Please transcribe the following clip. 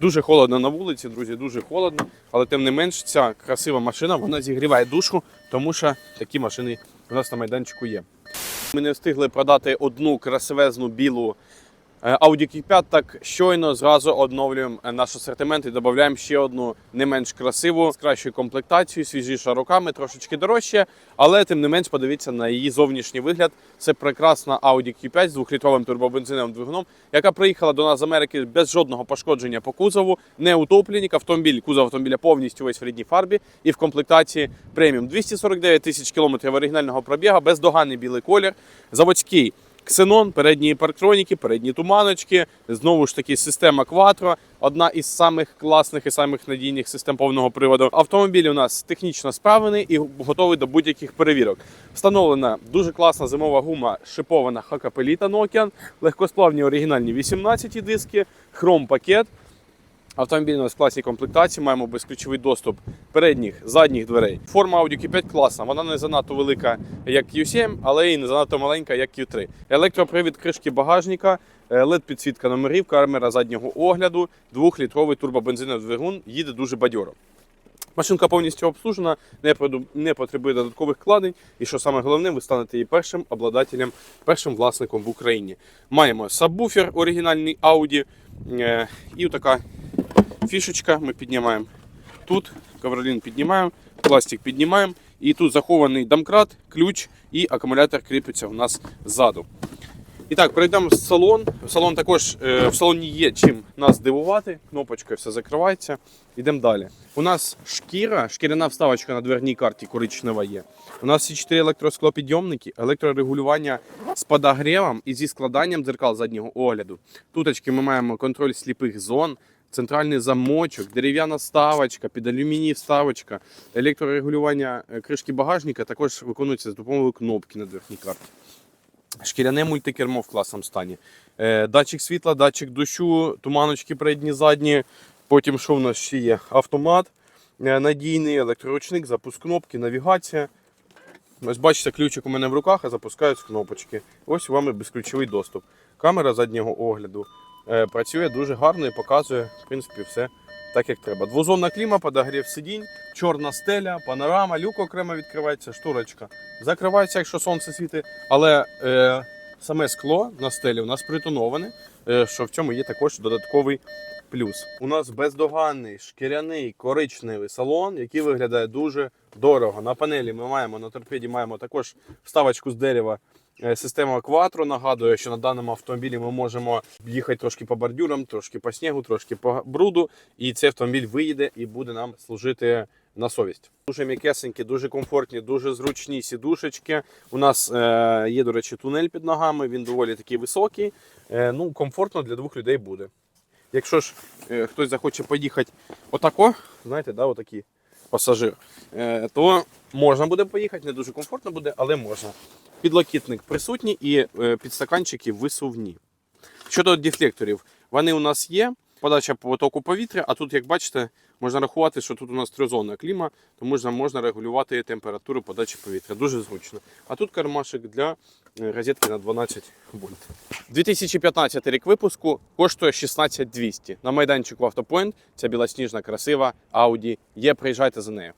Дуже холодно на вулиці, друзі, дуже холодно, але тим не менш ця красива машина вона зігріває душу, тому що такі машини у нас на майданчику є. Ми не встигли продати одну красивезну білу Audi Q5, так щойно зразу обновлюємо е, наш асортимент і додаємо ще одну не менш красиву, з кращою комплектацією, свіжіша руками, трошечки дорожче, але тим не менш подивіться на її зовнішній вигляд. Це прекрасна Audi Q5 з двохлітровим турбобензиновим двигуном, яка приїхала до нас з Америки без жодного пошкодження по кузову, не утопленник, автомобіль, кузов автомобіля повністю весь в рідній фарбі і в комплектації преміум. 249 тисяч кілометрів оригінального пробігу, бездоганний білий колір, заводський. Ксенон, передні парктроніки, передні туманочки, знову ж таки система Quattro, одна із самих класних і самих надійних систем повного приводу. Автомобіль у нас технічно справлений і готовий до будь-яких перевірок. Встановлена дуже класна зимова гума шипована Хакапеліта Nokian, легкосплавні оригінальні 18 диски, хром пакет. Автомобіль у нас в класній комплектації, маємо безключовий доступ передніх, задніх дверей. Форма Audi Q5 класна, вона не занадто велика, як Q7, але і не занадто маленька, як Q3. Електропривід кришки багажника, led підсвітка номерів, камера заднього огляду, 2-літровий турбобензиновий двигун, їде дуже бадьоро. Машинка повністю обслужена, не потребує додаткових вкладень. І що саме головне, ви станете її першим обладателем, першим власником в Україні. Маємо сабвуфер оригінальний Audi е, і така фішечка. Ми піднімаємо тут, ковролін піднімаємо, пластик піднімаємо. І тут захований домкрат, ключ і акумулятор кріпиться у нас ззаду. І так, перейдемо в салон. В салон також е, в салоні є чим нас здивувати. Кнопочкою все закривається. Йдемо далі. У нас шкіра, шкіряна вставочка на дверній карті коричнева є. У нас всі чотири електросклопідйомники, електрорегулювання з подогрівом і зі складанням дзеркал заднього огляду. Туточки ми маємо контроль сліпих зон. Центральний замочок, дерев'яна ставочка, під алюміній вставочка, електрорегулювання е, кришки багажника також виконується з допомогою кнопки на дверній карті. Шкіряне мультикермо в класному стані. Е, датчик світла, датчик дощу, туманочки передні, задні. Потім що в нас ще є? Автомат е, надійний, електроручник, запуск кнопки, навігація. Ось бачите, ключик у мене в руках, а запускаються кнопочки. Ось вам і безключовий доступ. Камера заднього огляду. Е, працює дуже гарно і показує, в принципі, все так, як треба. Двозонна кліма, подогрів сидінь, чорна стеля, панорама, люк окремо відкривається, шторочка. Закривається, якщо сонце світить, але е, саме скло на стелі у нас притоноване, е, що в цьому є також додатковий плюс. У нас бездоганний шкіряний коричневий салон, який виглядає дуже дорого. На панелі ми маємо на торпеді маємо також вставочку з дерева. Е, Система Quattro нагадує, що на даному автомобілі ми можемо їхати трошки по бордюрам, трошки по снігу, трошки по бруду, і цей автомобіль виїде і буде нам служити на совість. Дуже м'якесенькі, дуже комфортні, дуже зручні сідушечки. У нас е, є, до речі, тунель під ногами, він доволі такий високий. Е, ну, комфортно для двох людей буде. Якщо ж е, хтось захоче поїхати отако, знаєте, да, отакий пасажир, е, то можна буде поїхати, не дуже комфортно буде, але можна. Підлокітник присутній і е, підстаканчики висувні. Щодо дефлекторів, вони у нас є. Подача потоку повітря, а тут, як бачите, можна рахувати, що тут у нас тризонна кліма, то можна, можна регулювати температуру подачі повітря. Дуже зручно. А тут кармашик для е, розетки на 12 вольт. 2015 рік випуску коштує 16200. На майданчику Автопоінт ця білосніжна, красива Audi є. Приїжджайте за нею.